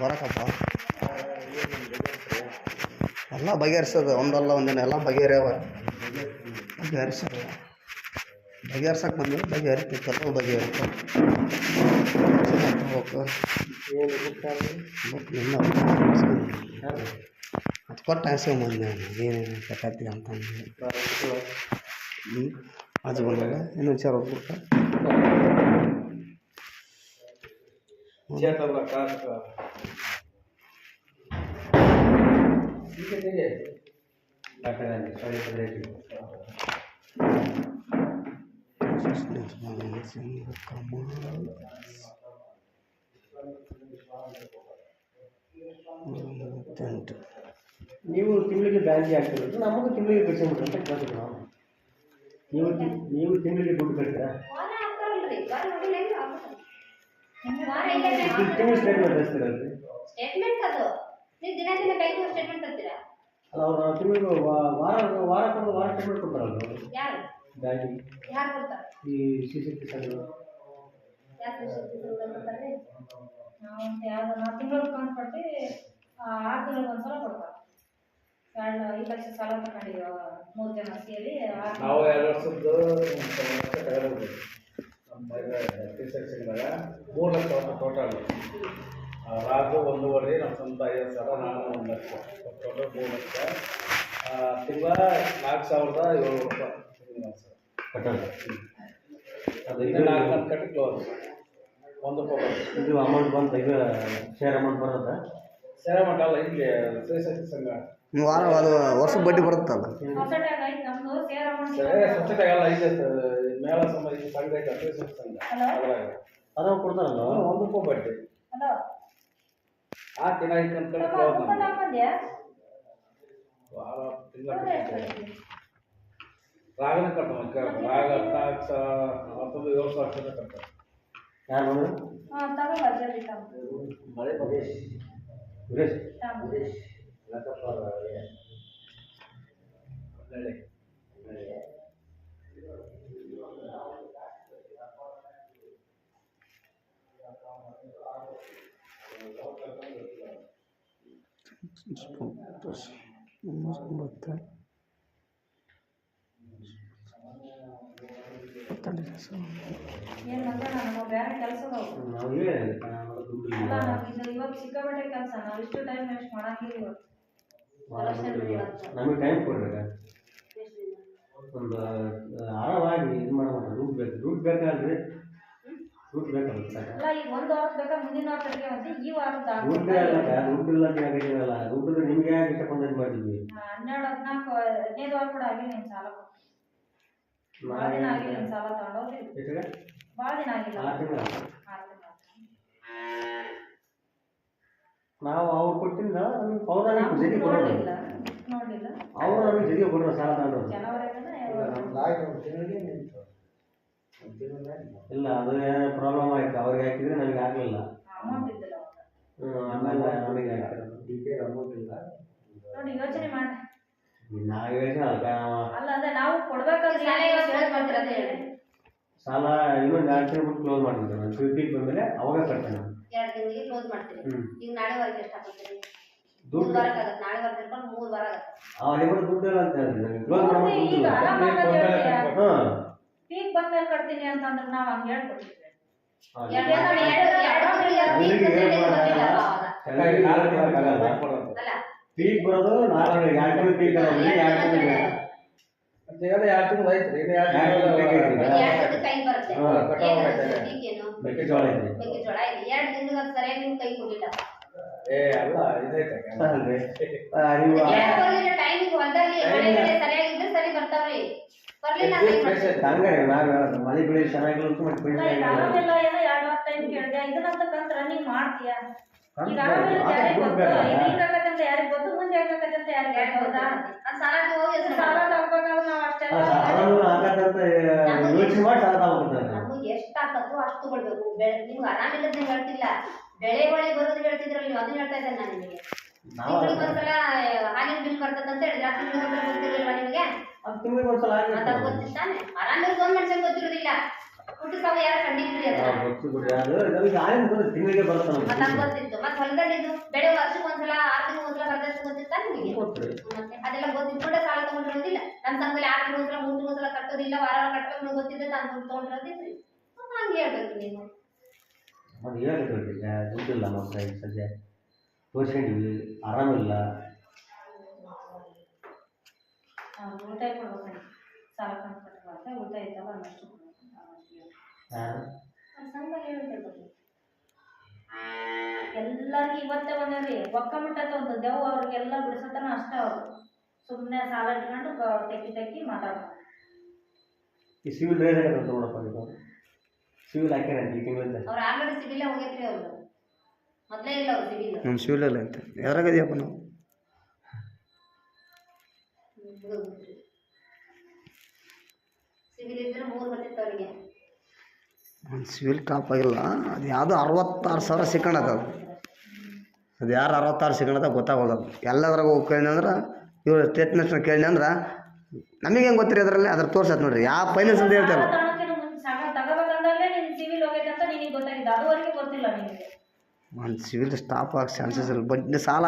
ಬರಕಪ್ಪ ಎಲ್ಲ ಬಗೆಹರಿಸೋದು, ಒಂದಲ್ಲ ಒಂದಿನ ಎಲ್ಲ ಬಗೆಹರಿಯವ. ಬಗೆಹರಿಸೋದು. ಬಗೆಹರ್ಸಕ್ಕೆ ಬಂದಿಲ್ಲ ಬಗೆಹರಿತೈತೆ, ಕೆಲವು ಬಗೆಹರಿತ. ಅದು ಕೊಟ್ಟು ಹಾಸ್ಕೊಂಬಂದೆ ಬಂದೆ ಏನೇನು ಕಟ್ಟಿ ಅಂತ ಆಜು ಬಂದಾಗ ಇನ್ನೊಂದು ಚಾರ ಹೋಗ್ಬಿಟ್ಟ ಚೇತನ ಕಾಕ ಮೂವತ್ತೆಂಟು ನೀವು ತಿಂಗಳಿಗೆ ಬ್ಯಾಂಕಿಗೆ ಹಾಕ್ತಿರೋದು ನಮಗೂ ತಿಂಗಳಿಗೆ ಕಟ್ಸ್ಕೊಂಡ್ಬಿಟ್ರೆ ಅಂತ ಕೇಳ್ತೀವಿ ನಾವು ನೀವು ತಿ- ನೀವು ತಿಂಗಳಿಗೆ ದುಡ್ಡು ಕಟ್ತೀರಾ? ತಿಂಗಳು ತಿಂಗಳು ಸ್ಟೇಟ್ಮೆಂಟ್ ಅದು. ನೀವು ದಿನ ದಿನ ಬ್ಯಾಂಕ್ ಸ್ಟೇಟ್ಮೆಂಟ್ ತರ್ತೀರಾ? ಅಲ್ಲ ಅವ್ರು ತಿಂಗಳಿಗೆ ವಾರ ವಾರ ವಾರ ಸ್ಟೇಟ್ಮೆಂಟ್ ಕೊಡ್ತಾರಲ್ಲ ಯಾರು? ಬ್ಯಾಂಕಿಗೆ ಯಾರು ಕೊಡ್ತಾರೆ? ಈ ಸಿ ಸಿ ಪಿ ಸರ್ ಯಾರು ಶಕ್ತಿ ಕೊಡ್ತಾರೆ? ನಾವು ಯಾವ್ದು ನಾವು ತಿಂಗಳು ಕೊಟ್ಟು ಆರು ತಿಂಗಳಿಗೆ ಒಂದ್ಸಲ ಕೊಡ್ತಾರೆ. ಎರಡು ಐದು ಲಕ್ಷ ಸಾಲ ತಗೊಂಡಿದ್ದೀವಿ ಮೂರು ಜನ ಸೇರಿ ನಾವು ಎರಡು ವರ್ಷದ್ದು ವರ್ಷ ಮೂರು ಲಕ್ಷ ಟೋಟಲ್ ರಾಜು ಒಂದೂವರೆ ನಮ್ಮ ಸ್ವಂತ ಐವತ್ತು ಸಾವಿರ ನಾನು ಒಂದು ಲಕ್ಷ ಟೋಟಲ್ ಮೂರು ಲಕ್ಷ ತಿಂಗಳ ನಾಲ್ಕು ಸಾವಿರದ ಏಳ್ನೂರು ರೂಪಾಯಿ ಸರ್ ಅದು ಈಗ ಇದು ನಾಲ್ಕು ನಾಲ್ಕು ಕಟ್ಟಿ ಕ್ಲೋಸ್ ಒಂದು ರೂಪಾಯಿ ಬರುತ್ತೆ ಇದು ಅಮೌಂಟ್ ಬಂತ ಇದು ಶೇರ್ ಅಮೌಂಟ್ ಬರುತ್ತೆ? ಶೇರ್ ಮಾಡಲ್ಲ ಇಲ್ಲಿ ಶ್ರೀಶಕ್ತಿ ಸಂಘ ನೀವು ವಾರ ವಾರ ವರ್ಷಕ್ಕೆ ಬಡ್ಡಿ ಬರುತ್ತಲ್ಲ? ಸೊಸೈಟಿಯಾಗ ಐತೆ ಸರ್ ಸೇರ್ ಮೇಳ ಇದು ಸಂಘ ಐತೆ ಶ್ರೀಶಕ್ತಿ ಸಂಘ ಹಲೋ? ಅದ್ರಾಗ. ಅದಾವ ಕೊಡ್ತಾರಲ್ಲ ಒಂದು ರೂಪಾಯಿ ಬಡ್ಡಿ. ಹಲೋ? ಆ ದಿನ ಐತೆ ನಮ್ಮ ಕ್ಲೋಸ್ ಅಪ್ಪ ತಗೊಂಬಂದ್ಯಾ ವಾರ ತಿಂಗಳ ರಾಗನ ಕಟ್ಟ ರಾಗ ಸಾವಿರ ಹತ್ತೊಂದು ಏಳು ಸಾವಿರ ಕಟ್ಟ ಯಾರು ನೋಡು ಹಾಂ ತಗೋ ಜಲ್ದಿ ತಗೋ. ಮಳೆ ಪ್ರದೇಶ ಸುರೇಶ್ ಮಳೆ ಒಂಬತ್ತು ಏನು ಅಂದ್ರೆ ನಮ್ಮ ಬೇರೆ ಕೆಲಸದವು ನಾವು ಹೇಳಿಲ್ಲ ನಾವು ದುಡ್ಡು ಇಲ್ಲ. ಅಲ್ಲ ನಾವು ಇದು ಇವತ್ತು ಸಿಕ್ಕಾಪಟ್ಟೆ ಕೆಲಸ ನಾವು ಇಷ್ಟು ಟೈಮ್ ವೇಸ್ಟ್ ಮಾಡಂಗಿಲ್ಲ ಇವತ್ತು ಭಾಳ ದುಡ್ಡು ಇಲ್ಲ. ನಮಗೆ ಟೈಮ್ ಕೊಡ್ರಿ ಒಂದು ಆಳವಾಗಿ ಇದು ಮಾಡೋಣ ದುಡ್ಡು ಬೇಕು. ದುಡ್ಡು ಬೇಕಾಲ್ರಿ ಬೇಕಲ್ಲ ಅಲ್ಲ ಈಗ ಒಂದು ವಾರ ಬೇಕಾ ಮುಂದಿನ ವಾರ ತನಕ ಮತ್ತೆ ಈ ವಾರದ ದುಡ್ಡು ಇಲ್ಲ ದುಡ್ಡು ಇಲ್ಲ ಅಂತ ಆಗಿದ್ದೀವಲ್ಲ ದುಡ್ಡು ನಿಮ್ಗೆ ಯಾಕೆ ಇಷ್ಟಪಟ್ಟು ಇದು ಮಾಡಿದ್ವಿ? ಹನ್ನೆರಡು ಹದಿನಾಲ್ಕು ಹದಿನೈದು ವಾರ ಕೂಡ ಆಗಿಲ್ಲ ನಿನ್ ಸಾಲ. ಭಾಳ ದಿನ ಆಗಿಲ್ಲ ನಿನ್ ಸಾಲ ಭಾಳ ದಿನ ಆಗಿಲ್ಲ. ಆರು ತಿಂಗಳು. ನಾವು ಅವ್ರು ಕೊಟ್ಟಿಂದ ನಮಗೆ ಅವ್ರು ನಮಗೆ ಅವ್ರು ನಮಗೆ ಸಾಲ ತಗೊಂಡು ಇಲ್ಲ ಅದು ಏನೋ ಪ್ರಾಬ್ಲಮ್ ಆಯ್ತು. ಅವ್ರಿಗೆ ಹಾಕಿದ್ರೆ ನಮಗೆ ಆಗಲಿಲ್ಲ. ಅಮೌಂಟ್ ಇದ್ದಿಲ್ಲ ಅವಾಗ ಆಮೇಲೆ ನಮಗೆ ಹಾಕಿರೋದು ನೋಡಿ ಯೋಚನೆ ಮಾಡಿ. ನಾವು ಯೋಚನೆ ಅಲ್ಲ ಸಾಲ ಏನು ಯಾವಾಗ ಅಂತ ಹೇಳಿ. ಸಾಲ ಇನ್ನೊಂದು ಎರಡು ತಿಂಗಳು ಬಿಟ್ಟು ಕ್ಲೋಸ್ ಮಾಡ್ತೀನಿ ನಾನು ಫಿಫ್ಟೀನ್ ಬಂದಮೇಲೆ ಅವಾಗ ಕಟ್ತೇನೆ ಎರಡು ತಿಂಗಳಿಗೆ ಕ್ಲೋಸ್ ಮಾಡ್ತೀನಿ ಈಗ ನಾಳೆವರೆಗೆ ಎಷ್ಟು ಹಾಕೋತೀರಿ ಮೂರು ದುಡ್ಡು ನಾಳೆ ಮೂರು ವಾರ ಆಗತ್ತೆ. ದುಡ್ಡು ಇಲ್ಲ ಅಂತ ಹೇಳಿದ್ರೆ ನನಗೆ ಕ್ಲೋಸ್ ಮಾಡ್ಬೇಕು. ಹಾಂ ಪೀಕ್ ಬಂದ್ಮೇಲೆ ಕಟ್ತೀನಿ ಅಂತಂದ್ರೆ ನಾವ್ ಹಂಗ ಪೀಕ್ ಅಲ್ಲ ಪೀಕ್ ಬರೋದು ನಾಲ್ಕು ಎರಡು ತಿಂಗಳು ಪೀಕ್ ಎರಡು ತಿಂಗಳು ಎರಡು ತಿಂಗಳು ಎರಡು ತಿಂಗಳು ಕೈ ಬರುತ್ತೆ. ಆಯ್ತದೆ. ಮೆಕ್ಕೆಜೋಳ ಐತಿ ಮೆಕ್ಕೆಜೋಳ ಇದೆ. ಎರಡು ತಿಂಗಳು ಸರಿಯಾಗಿ ಕೈ ಕೊಟ್ಟಿಲ್ಲ ಏ ಅಲ್ಲ ಇದೈತೆ ನೀವು ಎರಡು ಬರ್ಲಿಲ್ಲ ಟೈಮಿಗೆ ಹೊಲದಲ್ಲಿ ಮಳೆ ಬೆಳೆ ಸರಿಯಾಗಿದ್ರೆ ಸರಿ ಬರ್ತಾವ್ರಿ ಬರ್ಲಿಲ್ಲ ಅಂದ್ರೆ ಏನ್ ಮಾಡ್ತೀರಿ? ಹಂಗೆ ನಾವು ಹೇಳೋದು ಮಳೆ ಬೆಳೆ ಚೆನ್ನಾಗಿಲ್ಲ ಅಂತ ಮತ್ತೆ ಬೆಳೆ ಈಗ ಚೆನ್ನಾಗಿಲ್ಲ. ಆರಾಮಿಲ್ಲ ಏನೋ ಎರಡು ವಾರ ಟೈಮ್ ಕೇಳಿದೆ ಇದನ್ನಂತ ಕಂತ ರನ್ನಿಂಗ್ ಮಾಡ್ತೀಯ? ಈಗ ಆರಾಮಿಲ್ಲ ಯಾರಿಗೆ ಗೊತ್ತು? ಬೇಕಲ್ಲ? ಇದು ಈಗ ಆಗತ್ತಂತ ಯಾರಿಗೆ ಗೊತ್ತು? ಮುಂದೆ ಆಗತ್ತಂತ ಯಾರಿಗೆ ಗೊತ್ತಾ? ಹೌದಾ? ಆ ಸಾಲ ಹೋಗಿ ಸಾಲ. ನಾವು ಆ, ಅಷ್ಟೆಲ್ಲ ಸಾಲನೂ ಹಾಕತ್ತಂತ ಯೋಚನೆ ಮಾಡಿ ಸಾಲ ತಗೋಬೇಕಂತ ನಮಗೆ ಎಷ್ಟು ಅಷ್ಟು ತಗೊಳ್ಬೇಕು. ಬೆಳೆ ನಿಮ್ಗೆ ಆರಾಮಿಲ್ಲದ ಹೇಳ್ತಿಲ್ಲ. ಬೆಳೆ ಬೆಳೆ ಬರೋದು ಹೇಳ್ತಿದ್ರಲ್ಲ ನೀವು ಅದನ್ನ ಹೇಳ್ತಾ ಇದ್ದೇನೆ ನಾನು ನಿಮಗೆ. ಹಾಲಿನ ಬಿಲ್ ಬರ್ತದೆ ಅಂತ ಹೇಳಿದ್ರೆ ಆ ತಿಂಗಳಿಗೆ ಒಂದ್ಸಲ ಗೊತ್ತಿರಲಿಲ್ವಾ ನಿಮಗೆ? ಅದು ತಿಂಗಳಿಗೆ ಒಂದ್ಸಲ ಮತ್ತೆ ಗೊತ್ತಿತ್ತಾನೆ ಆರಾಮಿರೋದು ಒಂದ್ ಮನುಷ್ಯನ್ ಗೊತ್ತಿರೋದಿಲ್ಲ ಹುಟ್ಟು ಸಾವು ಯಾರು ಕಂಡಿದ್ರಿ ಅದು ತಿಂಗಳಿಗೆ ಮತ್ತೆ ನಮ್ಗೆ? ಗೊತ್ತಿತ್ತು. ಮತ್ತೆ ಹೊಲದಲ್ಲಿ ಇದು ಬೆಳೆ ವರ್ಷಕ್ಕೆ ಒಂದ್ಸಲ ಆರು ತಿಂಗಳು ಒಂದ್ಸಲ ಗೊತ್ತಿತ್ತ ನಿಮಗೆ? ಮತ್ತೆ ಅದೆಲ್ಲ ಕೂಡ ಸಾಲ ತಗೊಂಡಿರೋದಿಲ್ಲ ನಮ್ಮ ಸಂಘದಲ್ಲಿ ಆರು ತಿಂಗಳು ಒಂದ್ಸಲ ಮೂರು ತಿಂಗಳು ಒಂದ್ಸಲ ಕಟ್ಟೋದಿಲ್ಲ ವಾರ ವಾರ ಕಟ್ಟಬೇಕು ಗೊತ್ತಿದ್ದೆ ತಾನು ದುಡ್ಡು ತಗೊಂಡಿರೋದಿಲ್ರಿ ಮತ್ತೆ ಹಂಗೆ ಹೇಳ್ಬೇಕು ನೀವು. ಅದು ದುಡ್ಡಿಲ್ಲ ಸದ್ಯ. ತೋರಿಸ್ಕೊಂಡಿವಿ ಆರಾಮಿಲ್ಲ ಕೊಡ್ಬೇಕು. ಸಾಲ ಅನ್ನಷ್ಟು ಸಂಘದಲ್ಲಿ ಎಲ್ಲರಿಗೂ ಇವತ್ತೇ ಬಂದ್ರಿ ಒಕ್ಕ ಮುಟ್ಟ ಒಂದು ದೇವ್ ಅವ್ರಿಗೆಲ್ಲ ಬಿಡಿಸತನ ಅಷ್ಟೇ ಅವರು. ಸುಮ್ಮನೆ ಸಾಲ ಇಟ್ಕೊಂಡು ತೆಕ್ಕಿ ತೆಕ್ಕಿ ಮಾತಾಡ್ತಾರೆ. ಈ ಸಿವಿಲ್ ರೇಟ್ ಆಗತ್ತೆ ನೋಡಪ್ಪ ಇದು ಸಿವಿಲ್ ಹಾಕ್ಯಾರ ಈ ತಿಂಗಳಿಂದ? ಅವ್ರು ಆಲ್ರೆಡಿ ಸಿವಿಲ್ ಹೋಗೈತ್ರಿ ಅವ್ರು ಮೊದಲೇ ಇಲ್ಲ ಅವ್ರು ಸಿವಿಲ್ ನಮ್ಮ ಶಿವಲಿಲ್ಲ ಅಂತ. ಯಾರಾಗದ್ಯಪ್ಪ ನಾವು ಸಿವಿಲ್ ಒಂದು ಟಾಪ್ ಆಗಿಲ್ಲ. ಅದು ಯಾವುದೋ ಅರವತ್ತಾರು ಸಾವಿರ ಸಿಕ್ಕಣದ ಅದು. ಅದು ಯಾರು ಅರವತ್ತಾರು ಸಿಕ್ಕಣದ ಗೊತ್ತಾಗೋದು ಎಲ್ಲದ್ರಾಗ ಹೋಗಿ ಕೇಳಿ ಅಂದ್ರೆ ಇವ್ರು ಸ್ಟೇಟ್ಮೆಂಟ್ನ ಕೇಳಿ ಅಂದ್ರೆ ನಮಗೆ ಹೆಂಗೆ ಗೊತ್ತಿರಿ ಅದರಲ್ಲಿ? ಅದ್ರ ತೋರ್ಸತ್ ನೋಡ್ರಿ. ಯಾವ ಫೈನಾನ್ಸ್ ಅಂತ ಹೇಳ್ತಾರೆ. ಒಂದು ಸಿವಿಲ್ ಸ್ಟಾಪ್ ಆಗಿ ಚಾನ್ಸಸ್ ಇಲ್ಲ ಬಡ್ಡಿ ಸಾಲ?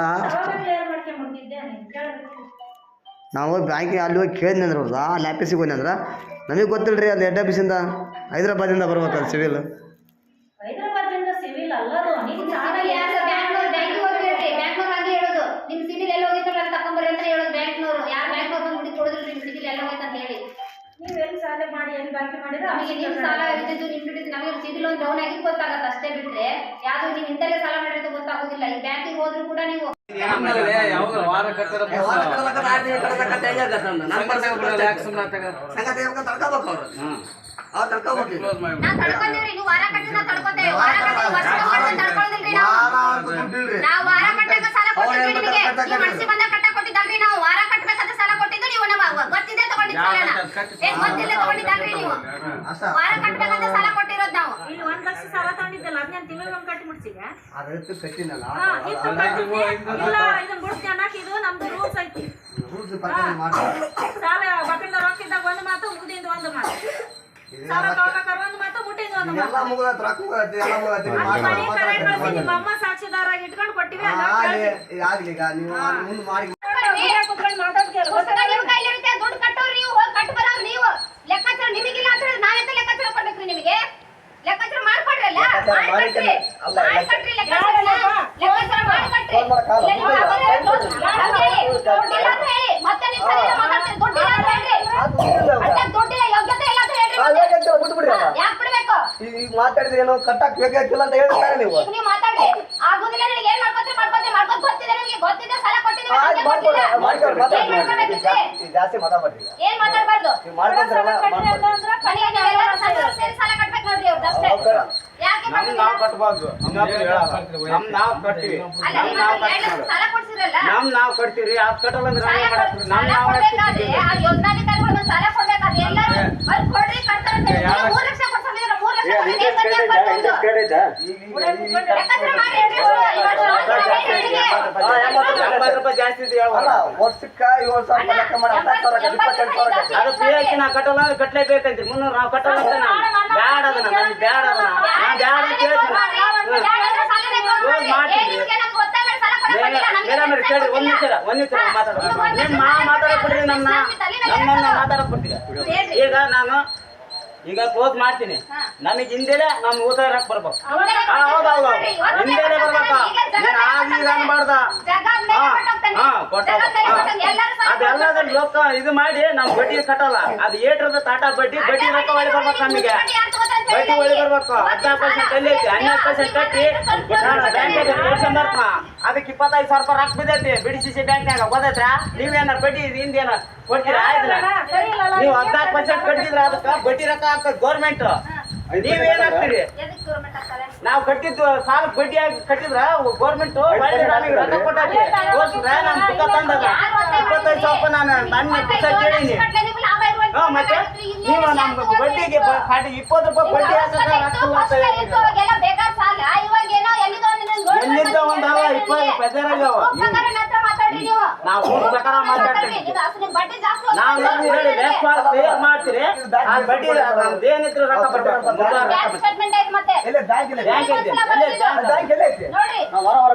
ನಾವು ಬ್ಯಾಂಕಿಗೆ ಅಲ್ಲಿ ಹೋಗಿ ಕೇಳಿದ್ನಿ ಅಂದ್ರೆ ಅವ್ರದ್ದು ಆ ಲ್ಯಾಪಿಸಿಗೆ ಹೋಗಿ ಅಂದ್ರೆ? ನಮಗೆ ಗೊತ್ತಿಲ್ಲ ರೀ ಅದು ಹೆಡ್ ಆಫೀಸಿಂದ ಹೈದ್ರಾಬಾದಿಂದ ಬರ್ಬೇಕಲ್ಲ ಸಿವಿಲ್ ಹೈದರಾಬಾದ್ನಿಂದ ಸಿವಿಲ್ ಅಲ್ಲದು. ನೀನು ಸಾಲ ಸಿವಿಲ್ ಯಾರು ಬ್ಯಾಂಕ್ನವ್ರು? ಬ್ಯಾಂಕಿಗೆ ಹೋಗಿ ಹೇಳ್ರಿ. ಬ್ಯಾಂಕ್ನವ್ರು ಹಂಗೆ ಹೇಳೋದು. ನಿಮ್ ಸಿವಿಲ್ ಎಲ್ಲ ಹೋಗಿತ್ತು ಅಲ್ಲಿ ತಗೊಂಬರ್ರಿ ಅಂತ ಹೇಳೋದು ಬ್ಯಾಂಕ್ನವ್ರು. ಯಾರು ಬ್ಯಾಂಕ್ನವ್ರು ಬಂದು ಹುಡುಕಿ ಕೊಡಿದ್ರು ನಿಮ್ ಸಿವಿಲ್ ಎಲ್ಲ ಹೋಯ್ತು ಅಂತ ಹೇಳಿ. ನೀವು ಎಲ್ಲಿ ಸಾಲ ಮಾಡಿ ಎಲ್ಲಿ ಬಾಕಿ ಮಾಡಿದ್ರೆ ನಮಗೆ ನಿಮ್ ಸಾಲ ಇದ್ದಿದ್ದು ಒಂದು ಡೌನ್ ಆಗಿ ಗೊತ್ತಾಗತ್ತೆ ಅಷ್ಟೇ ಬಿಟ್ರೆ. ಯಾವ್ದು ನೀವು ಇಂತಲ್ಲಿ ಸಾಲ ಮಾಡಿರೋದು ಗೊತ್ತಾಗೋದಿಲ್ಲ. ಈ ಬ್ಯಾಂಕಿಗೆ ಹೋದ್ರು ಕೂಡ ನೀವು ಯಾವಾಗ ವಾರ ತಗೊಬಿಡಲ್ಲ ಯಾಕೆ ಸುಮ್ಮನೆ ಕ್ಲೋಸ್ ಮಾಡಿ. ಅದಕ್ಕೆ ಕಟ್ಟಿನಲ್ಲ ರೂಲ್ಸ್ ಐತಿ ಸಾಲ ಬಟ್ಟಿಂದ ರೊಕ್ಕ ಇದ್ದಾಗ ಒಂದು ಮಾತು ಮುಗ್ದಿಂದ ಒಂದು ಮಾತು. ಸಾಲ ತಗೋಬೇಕಾದ್ರೆ ಒಂದು ಮಾತು ಮುಟ್ಟಿಂದ ಒಂದು ಮಾತು. ಅದ್ ಮನೆ ಕರೆ ಕಳ್ಸಿ ನಿಮ್ಮ ಅಮ್ಮ ಸಾಕ್ಷಿದಾರಾಗಿ ಇಟ್ಕೊಂಡು ಕೊಟ್ಟಿವಿ ಆಗ್ಲಿ ಈಗ ನೀವು ಮುಂದೆ ಮಾಡಿ ಕುತ್ಕೊಂಡು ಮಾತಾಡ್ತೀರ ಪುಸ್ತಕ ನಿಮ್ ಕೈಲಿರುತ್ತೆ ದುಡ್ಡು ಕಟ್ಟೋರು ನೀವು ಹೋಗಿ ಕಟ್ ಬರೋರು ನೀವು ಲೆಕ್ಕಾಚಾರ ನಿಮಗಿಲ್ಲ ಅಂತ ಹೇಳಿ ನಾವೆಂತ ಲೆಕ್ಕಾಚಾರ ಕೊಡ್ಬೇಕ್ರಿ ನಿಮಗೆ ಲೆಕ್ಕಾಚಾರ ಮಾಡ್ಕೊಡ್ರಲ್ಲ ಮಾಡ್ಕೊಟ್ರಿ ಮಾಡ್ಕೊಟ್ರಿ ಲೆಕ್ಕಾಚಾರನ ಲೆಕ್ಕಾಚಾರ ಮಾಡ್ಕೊಟ್ರಿ ಇಲ್ಲ ನೀವು ಹಾಗಾದ್ರೆ ದುಡ್ಡು ಹೇಳಿ ದುಡ್ಡಿಲ್ಲ ಅಂತ ಹೇಳಿ ಮತ್ತೆ ನೀವು ಸರಿಯಾಗಿ ಮಾತಾಡ್ತೀರಿ ದುಡ್ಡಿಲ್ಲ ಅಂತ ಹೇಳ್ರಿ ಮತ್ತೆ ದುಡ್ಡಿಲ್ಲ ಯೋಗ್ಯತೆ ಇಲ್ಲ ಅಂತ ಹೇಳ್ರಿ ಮತ್ತೆ. ಹಾ, ಯಾಕ್ ಬಿಡ್ಬೇಕು ಈಗ ಮಾತಾಡಿದ್ರೆ ಏನೋ ಕಟ್ಟಕ್ ಬೇಕಾಗಿಲ್ಲ ಅಂತ ಹೇಳ್ತಾರೆ ನೀವು ಈಗ ನೀವು ಮಾತಾಡ್ರಿ ಆಗುದಿಲ್ಲ ನನಗೆ ಏನ್ ಮಾಡ್ಕೊತೀರಿ ಮಾಡ್ಕೊತೀರಿ ಮಾಡ್ಕೊತ ಗೊತ್ತಿದೆ ನಿಮಗೆ. ಗೊತ್ತಿದೆ ಸಾಲ ಕೊಟ್ಟಿದ್ದೀನಿ ನನಗೆ ಗೊತ್ತಿಲ್ಲ. ಏನ್ ಮಾಡ್ಕೊಬೇಕಿತ್ತು? ಜಾಸ್ತಿ ಮಾತಾಡ್ಬೇಡ್ರಿ ಈಗ. ಏನ್ ಮಾತಾಡ್ಬಾರ್ದು? ನೀವು ಮಾಡ್ಕೊಂತಾರಲ್ಲ ನಮ್? ನಾವ್ ಕಟ್ಬಾರ್ದು. ನಮ್ ನಾವ್ ಕಟ್ತೀವಿ. ನಮ್ ನೀವು ಕಟ್ತೀವಿ. ನಮ್ ನಾವ್ ಕಟ್ತೀವಿ. ಅದ್ ಕಟ್ಟಲ್ಲ ಅಂದ್ರೆ ನಾವ್ ಮಾಡಕ್ರಿ ನಮ್ ನಾವ್ ಕೊಡ್ಬೇಕಾದ್ರೆ ಏನ್? ಎಂಬತ್ತು ರೂಪಾಯಿ ಜಾಸ್ತಿ ಇದೆ. ಅಲ್ಲ ವರ್ಷಕ್ಕ ಏಳು ಸಾವಿರ ರೂಪಾಯಿ ಲೆಕ್ಕ ಮಾಡಿ ಹದಿನಾಲ್ಕು ಸಾವಿರ ಆಗತ್ತೆ, ಇಪ್ಪತ್ತೆಂಟು ಸಾವಿರ ಆಗತ್ತೆ. ಅದು ಪಿ ಐ ನಾವು ಕಟ್ಟಲ್ಲ ಮುನ್ನೂರು ನಾವು ಕಟ್ಟಲ್ಲ ಅಂತ ನಾನು ಬ್ಯಾಡ ಅದನ್ನ ನಮ್ಗೆ ಬ್ಯಾಡ ಅದನ್ನ ನಾ ಬ್ಯಾಡ ಅಂತ ಹೇಳ್ತೀನಿ. ಮೇಡಮ್ ಅವ್ರೆ ಕೇಳಿ ಒಂದ್ ನಿಮಿಷ ಒಂದ್ ನಿಮಿಷ ಮಾತಾಡೋಣ ನಿಮ್ ಮಾ ಮಾತಾಡಕ್ ಬಿಡ್ರಿ ನನ್ನ ನಮ್ಮನ್ನ ಮಾತಾಡಕ್ ಬಿಡ್ತೀರ ಈಗ ನಾನು ಈಗ ಕ್ಲೋಸ್ ಮಾಡ್ತೀನಿ ನಮಗೆ ಹಿಂದೆಲೆ ನಮ್ ಊಟ ಇರಕ್ ಬರ್ಬೇಕು ಹೌದೌದು ಹೌದು ಹೌದು ಹಿಂದೆಲೆ ಬರ್ಬೇಕು ನೀನ್ ಆಗ ಈಗ ಅನ್ಬಾರ್ದ ಅದೆಲ್ಲದ ಲೋಕ ಇದು ಮಾಡಿ ನಮ್ ಬಡ್ಡಿ ಕಟ್ಟಲ್ಲ ಅದು ಏಟ್ರದ ತಾಟ ಬಡ್ಡಿ ಬಡ್ಡಿ ರೊಕ್ಕ ಒಳ್ಳೆ ಬರ್ಬೇಕು ನಮಗೆ ಬಡ್ಡಿ ಒಳ್ಳೆ ಬರ್ಬೇಕು. ಹದಿನಾಲ್ಕು ಪರ್ಸೆಂಟ್ ಅಲ್ಲಿ ಐತಿ? ಹನ್ನೆರಡು ಪರ್ಸೆಂಟ್ ಕಟ್ಟಿ ಬ್ಯಾಂಕ್ ಕಳ್ಸಂಬರ್ಕ ಅದಕ್ಕೆ ಇಪ್ಪತ್ತೈದು ಸಾವಿರ ರೂಪಾಯಿ ರೊಕ್ಕ ಬಿದ್ದೈತಿ. ಬಿಡಿಸಿ ಸಿ ಬ್ಯಾಂಕ್ನಾಗ ಗೊತ್ತೈತ್ರ ನೀವೇನಾರ ಬಡ್ಡಿ ಹಿಂದೇನ ಕೊಡ್ತೀರಾ? ಆಯ್ತು ನೀವು ಹದಿನಾಲ್ಕು ಪರ್ಸೆಂಟ್ ಕಟ್ಟಿದ್ರ ಅದಕ್ಕೆ ಬಡ್ಡಿ ರೊಕ್ಕ ಹಾಕೋದು ಗೌರ್ಮೆಂಟ್ ನೀವೇನಾಗ್ತೀರಿ ನಾವು ಕಟ್ಟಿದ್ದು ಸಾಲ ಬಡ್ಡಿ ಆಗಿ ಕಟ್ಟಿದ್ರ ಗೌರ್ಮೆಂಟ್ ಒಳ್ಳೆ ನಮಗೆ ರೊಕ್ಕ ತೋರ್ಸಿದ್ರ ನಾನು ಬುಕ್ಕ ತಂದಾಗ. ಇಪ್ಪತ್ತೈದು ಸಾವಿರ ರೂಪಾಯಿ ನಾನು ನನ್ನ ಪುಸ್ತಕ ಕೇಳೀನಿ ಹಾ ಮತ್ತೆ? ನೀವು ನಮ್ಮ ಬಡ್ಡಿಗೆ ಪಾಟಿ ಇಪ್ಪತ್ತು ರೂಪಾಯಿ ಬಡ್ಡಿ ಹಾಕಿದ್ರೆ ರೊಕ್ಕ ಅಂತ ಹೇಳ್ತೀರಿ. ಎಲ್ಲಿದ್ದ ಒಂದವ ಇಪ್ಪತ್ತು ಪೆದರಾಗ್ಯಾವ ನಾವು. ಪ್ರಕಾರ ಮಾತಾಡ್ತೀವಿ. ಬಡ್ಡಿ ನಾವು. ಹೇಳಿ ಲೆಕ್ಕ ಕ್ಲಿಯರ್ ಮಾಡ್ತೀರಿ. ಆ ಬಡ್ಡಿ ಅದೇನಿದ್ರು ರೊಕ್ಕ ಬರ್ಬೇಕು ಮುಂದೆ ರೊಕ್ಕ ಮತ್ತೆ. ಬ್ಯಾಂಕ್ ಬರ್ತಿದ್ದು. ಬ್ಯಾಂಕ್? ಹೊರ ಹೊರ.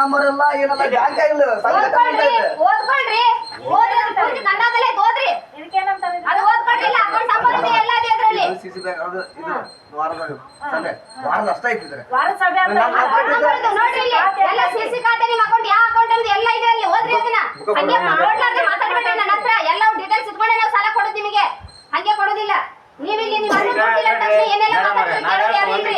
ನಂಬರ್ ಎಲ್ಲ ಏನಲ್ಲ ಬ್ಯಾಂಕ್ ಇಲ್ಲ ಓದ್ರಿ, ಅದು ಕನ್ನಡದಲ್ಲೇ ಓದ್ರಿ. ಇದೆ, ಎಲ್ಲ ಇದೆ ಅದ್ರಲ್ಲಿ. ಸಿ ಸಿ ಬ್ಯಾಂಕ್ ಅದು ಇದು. ವಾರದ ಸಭೆ ವಾರದ ಅಷ್ಟೇ ಐತಿದ್ರೆ account number ಇದು, ನೋಡ್ರಿ ಇಲ್ಲಿ. ಎಲ್ಲ CC ಖಾತೆ, ನಿಮ್ಮ ಅಕೌಂಟ್ ಯಾವ ಅಕೌಂಟ್ ಅಂತ ಎಲ್ಲ ಇದೆ ಅಲ್ಲಿ, ಓದ್ರಿ ಅದನ್ನ. ಹಂಗೆ ನೋಡ್ಲಾರ್ದೆ ಮಾತಾಡ್ಬೇಡಿ ನನ್ನ ಹತ್ರ, ಎಲ್ಲ details ಇಟ್ಕೊಂಡೆ ನಾವು ಸಾಲ ಕೊಡೋದು ನಿಮಗೆ. ಹಂಗೆ ಕೊಡೋದಿಲ್ಲ. ನೀವಿಲ್ಲಿ ನೀವು ಏನೆಲ್ಲ ಮಾತಾಡ್ತೀರಿ.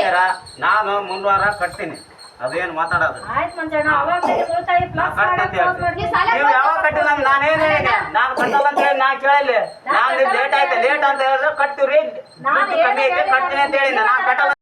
ನಾನು ಮುಂದ್ವಾರ ಕಟ್ತೀನಿ. ಅದೇನು ಮಾತಾಡೋದು? ಆಯ್ತು ಮಂಜಣ್ಣ ಅವಾಗ ಉಳಿತಾಯ ನಾ ಪ್ಲಸ್ ಕಟ್ತೀನಿ ಅಂತ ಹೇಳ್ತೀನಿ. ಸಾಲ ನೀವು ಯಾವಾಗ ಕಟ್ಟಿಲ್ಲ ಅಂತ ನಾನೇನು ಹೇಳಿದೆ ನಾನು ಕಟ್ಟಲ್ಲ ಅಂತ ಹೇಳಿ ನಾ ಕೇಳಿಲ್ಲ. ನಾನು ಲೇಟ್ ಆಯ್ತು ಲೇಟ್ ಅಂತ ಹೇಳಿದ್ರೆ ಕಟ್ತೀವ್ರಿ. ದುಡ್ಡು ಕಮ್ಮಿ ಐತೆ ಕಟ್ತೀನಿ ಅಂತ ಹೇಳಿ ನಾನು ಕಟ್ಟಲ್ಲ.